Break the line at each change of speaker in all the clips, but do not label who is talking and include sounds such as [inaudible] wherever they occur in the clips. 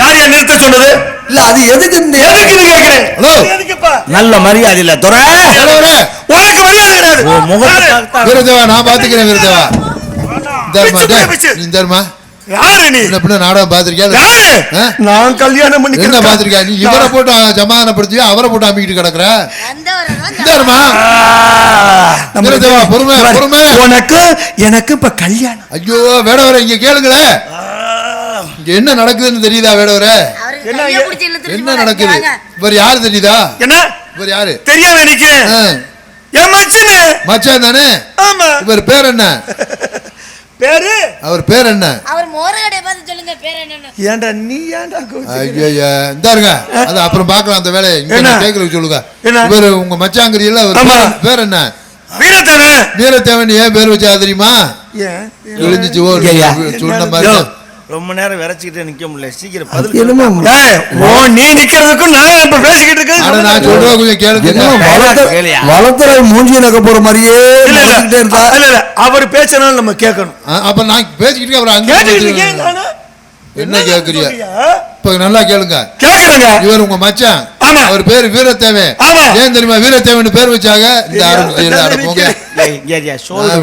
யார்
என் நிறுத்த சொன்னது?
இல்ல அது எதுக்கு எதுக்கு கேக்குறேன் நல்ல மரியாதை இல்ல துறை
உனக்கு மரியாதை கிடையாது.
விருதுவா நான் பாத்துக்கிறேன் விருதுவா.
யாரு நீ? நான் கல்யாணம் பண்ணி
என்ன பாத்திருக்கியா? நீ இவரை போட்டு சமாதானப்படுத்தி அவரை போட்டு அமைக்கிட்டு கிடக்குற?
உனக்கு எனக்கு இப்ப கல்யாணம்.
ஐயோ வேட வர இங்க கேளுங்களேன் என்ன நடக்குதுன்னு தெரியுதா வேடவரே?
என்ன
என்ன நடக்குது? இவர் யாரு தெரியுதா?
என்ன?
இவர் யாரு?
தெரியாம எனக்கு? மச்சனு?
மச்சான் தானே?
ஆமா.
இவர் பேர் என்ன?
பேரு?
அவர் பேர் என்ன?
அவர் மோர கடையை பார்த்து சொல்லுங்க பேர் என்னன்னு.
ஏன்டா நீ ஏன்டா?
ஐயா இந்தாருங்க. அது அப்புறம் பார்க்கலாம் அந்த வேலையை. இங்க
என்ன?
கேட்கறதுக்கு சொல்லுங்க.
என்ன?
இவர் உங்க மச்சாங்கிரியில அவர். பேர் என்ன?
வீரத்தேவன்.
வீரத்தேவன் ஏன் பேர் வச்சா தெரியுமா?
ஏன்?
ஐயா.
சொன்ன மாதிரி.
ரொம்ப நேரம் விரைச்சிக்கிட்டே நிக்க முடியல. சீக்கிரம் பதில்
என்னமோ
ஓ நீ நிக்கிறதுக்கும் நான் இப்ப பேசிக்கிட்டு
ஆனா நான்
இருக்கேன்
சொல்றேன் கொஞ்சம் கேளுங்க
என்னமோ வளர்த்த
கேளியா?
வளர்த்தல மூஞ்சி நக்க போற மாதிரியே
இல்ல
இருந்தா
இல்ல இல்ல. அவர் பேச்சனால நம்ம கேட்கணும்.
அப்ப நான் பேசிக்கிட்டு அவர் அங்க
கேட்டுக்கிட்டு இருக்கேன்.
என்ன கேக்குறிய? இப்ப நல்லா கேளுங்க.
கேக்குறேங்க.
இவர் உங்க மச்சான்.
ஆமா.
அவர் பேர் வீரத்தேவன்.
ஆமா.
ஏன் தெரியுமா? வீரத்தேவன் பேர் வச்சாங்க. இந்த ஆரம்பிச்சு. சொல்ல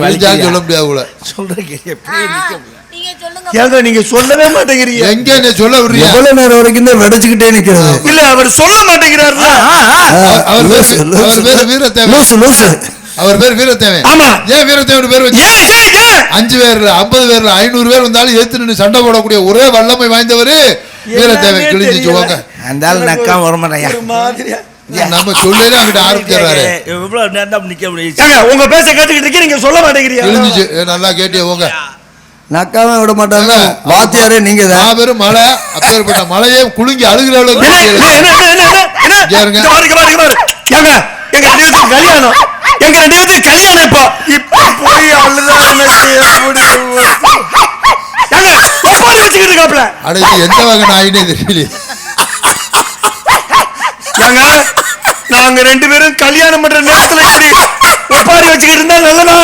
முடியாது கூட
சொல்றேன்
ஏங்க நீங்க சொல்லவே மாட்டேங்கிறீங்க.
எங்க என்ன சொல்ல விடுறியா
எவ்வளவு நேரம் வரைக்கும் தான் வெடைச்சுக்கிட்டே நிக்கிறது?
இல்ல அவர் சொல்ல மாட்டேங்கிறாருல
அவர்- அவர் பேர்
லூசு, லூசு.
அவர் பேர் வீரத்தேவன்.
லூசு லூசு.
அவர் பேர் வீரத்தேவன்.
ஆமா.
ஏன் வீரத்தேவன் பேர் வச்சு? அஞ்சு பேர் ஐம்பது பேர் ஐநூறு பேர் வந்தாலும் ஏத்து நின்று சண்டை போடக்கூடிய ஒரே வல்லமை வாய்ந்தவர் வீரத்தேவன். கிழிஞ்சு
தெரியல.
வாங்க
அந்த ஆள்
நம்ம சொல்லல அங்கிட்ட ஆரம்பிக்கிறாரு
எவ்வளவு நேரம் தான் நிக்க முடியும்
உங்க பேச்ச கேட்டுக்கிட்டு இருக்கீங்க நீங்க சொல்ல மாட்டேங்கிறீங்க.
நல்லா கேட்டிய போங்க.
நக்காம விட மாட்டாங்க. வாத்தியாரே நீங்க தான்
மாபெரும் மழை அப்பேற்பட்ட மழையே குலுங்கி அழுகிற அளவுக்கு.
ஏங்க, எங்க ரெண்டு கல்யாணம். எங்க ரெண்டு பேத்துக்கு கல்யாணம் இப்போ. இப்ப போய் அழுதா வச்சுக்கிட்டு இருக்காப்ல
அட இது எந்த வகை நாயினே தெரியல
ஏங்க நாங்க ரெண்டு பேரும் கல்யாணம் பண்ற நேரத்துல இப்படி ஒப்பாரி வச்சுக்கிட்டு இருந்தா நல்லதா?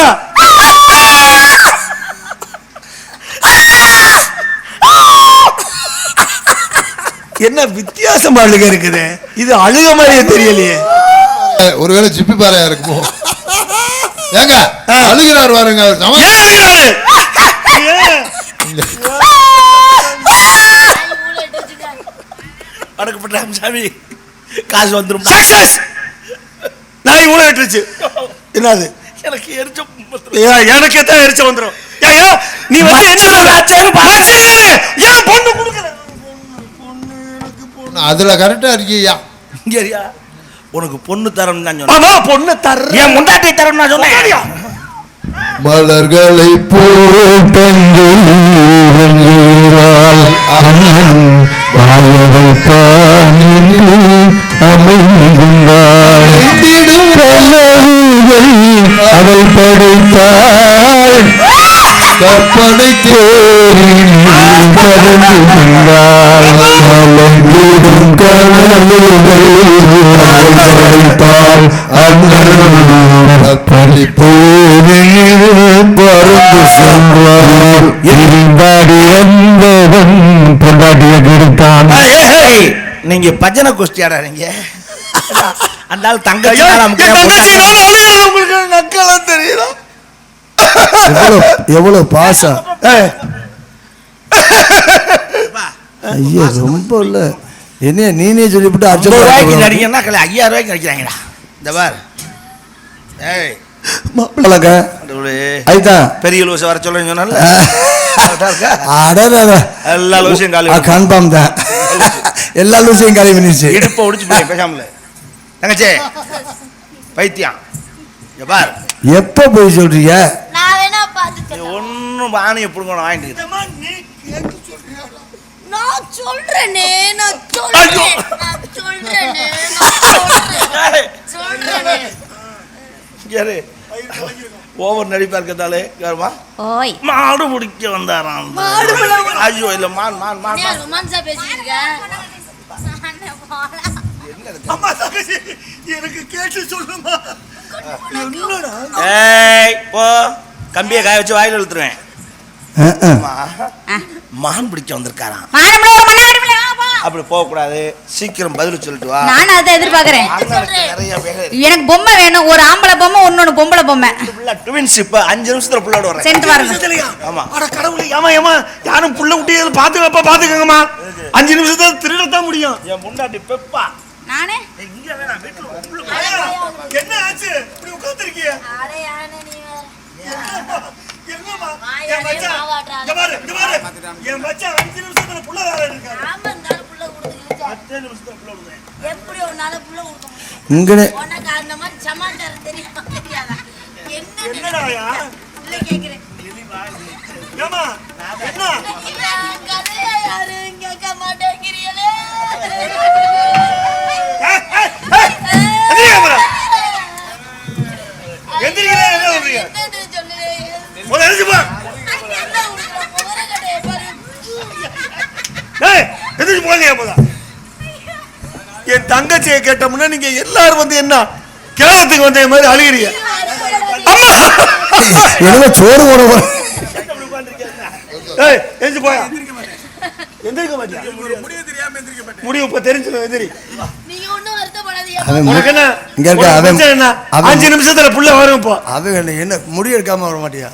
என்ன வித்தியாசம் அழுக இருக்குது? இது அழுக மாதிரியே தெரியலையே.
ஒருவேளை சிப்பி பாறையா இருக்குமோ? ஏங்க அழுகிறார்
ஏன்?
அடக்கப்பட்ட சாமி. காசு வந்துரும்?
Success! நாய் ஊழ விட்டுருச்சு. என்னது?
எனக்கு எரிச்ச
எனக்கு தான் எரிச்ச ஏன்? நீ வந்து என்ன ஏன் பொண்ணு
அதுல கரெக்டா இருக்கியா?
இங்கயா? உனக்கு பொண்ணு தரம் தான் சொன்னேன்.
ஆமா பொண்ணு தர்ற.
என் முண்டாட்டி தரம் நான் சொன்னேன்.
மலர்களை
அவள் படைத்தாள்.
கற்பனை
தேரில் பறந்து
நீங்க பஜனை கோஷ்டி ஆடாதீங்க அந்த ஆள் தங்கச்சி
உங்களுக்கு நக்கலா தெரியுதா?
எவ்வளவு எவ்வளவு பாசம். ஐயா ரொம்ப இல்ல. என்னைய நீனே சொல்லிவிட்டு
ஐம்பது ரூபாய்க்கு
அர்ச்சனை
நடிகன்னா கலை ஐயாயிரம் ரூபாய்க்கு நடிக்கிறாங்கடா. இந்த பார். ஏய். கடவுளே.
ஐதான்
பெரிய லூசை வர சொல்ல சொன்னால? [laughs] எல்லா லூசையும் காலி.
கன்ஃபார்ம் தான். [laughs] எல்லா லூசையும் காலி பண்ணிருச்சு
இடுப்பை ஒடிச்சு போய் பேசாமல. தங்கச்சே பைத்தியம். பார்.
எப்ப போய் சொல்றீங்க.
ஒன்னும் பானையை பிடுங்கணும் வாங்கிட்டு.
நான் சொல்றேனே நான் சொல்றேன் நான் சொல்றேனே நான் சொல்றேன்
இரு. ஓவர் நடிப்பா இருக்கிறதாலே கேருமா
ஓய்.
மாடு பிடிக்க வந்தாராம்.
மாடு பிடிக்க-
ஐயோ இல்ல மான் மான் மான்
நீ
மான்.
ரொமான்ஸா பேசிட்டு இருக்க அண்ணே, போடா.
அம்மா தங்கச்சி எனக்கு கேட்டு சொல்லுமா. என்னடா
ஏய் போ. கம்பியை காய வச்சு வாயில இழுத்துருவேன். மான் பிடிக்க வந்திருக்காராம். அப்படி போக கூடாது சீக்கிரம் பதில் சொல்லிட்டு வா.
நானும் அதை எதிர்பார்க்கறேன். எனக்கு பொம்மை வேணும். ஒரு ஆம்பளை பொம்மை இன்னொன்னு பொம்பளை பொம்மை.
புள்ள ட்வின்ஸ் இப்ப அஞ்சு நிமிஷத்துல புள்ளோட வரேன்
சென்று பாருங்க.
ஆமா.
அட கடவுளே ஏமா ஏமா யாரும் புள்ள குட்டி பாத்து வைப்பா பாத்துக்கங்கம்மா அஞ்சு நிமிஷத்துல திருடத்தான் முடியும்.
என் முன்னாடி பெப்பா.
நானே?
இங்க வேணாம் வீட்டுல
என்ன ஆச்சு? இப்படி உட்கார்ந்திருக்கீங்க இங்க பாரு இங்க பாரு என் மச்சான் அஞ்சு நிமிஷத்துல புள்ள வேற இருக்காரு.
பத்தே நிமிஷத்துல புள்ள விடுவேன்
எப்படி ஒரு நாள் புள்ள கொடுக்க முடியும்?
இங்கனே.
உனக்கு அந்த மாதிரி சமாச்சாரம் தெரியுமா தெரியாதா? என்ன
என்னடாயா
இல்ல கேக்குறேன்.
ஏமா என்ன?
யாரும் கேட்க மாட்டேங்கிறீங்களே
ஏய், ஏய், ஏய், எந்திரிங்க அப்புறம். எந்திரிக்கிறேன், என்ன பண்றீங்க?
என்னன்னு சொல்லுவேன்
முதல்ல எந்திரிச்சு போ.
என்ன உனக்கு முகர கட்டையை பாரு
ஏய், போங்க என் தங்கச்சியை கேட்டோம்னா நீங்க எல்லாரும் வந்து என்ன கேரளத்துக்கு வந்த மாதிரி அழுகிறீங்க. அம்மா!
என்னமோ சோறு போட போற?
ஏய் எந்திரிச்சு போயா? எந்திரிக்க மாட்டியா? முடிவு இப்ப தெரிஞ்சிடும் எந்திரி. அஞ்சு நிமிஷத்துல புள்ள வரும் இப்போ.
அவன் என்ன முடி எடுக்காம வர மாட்டியா?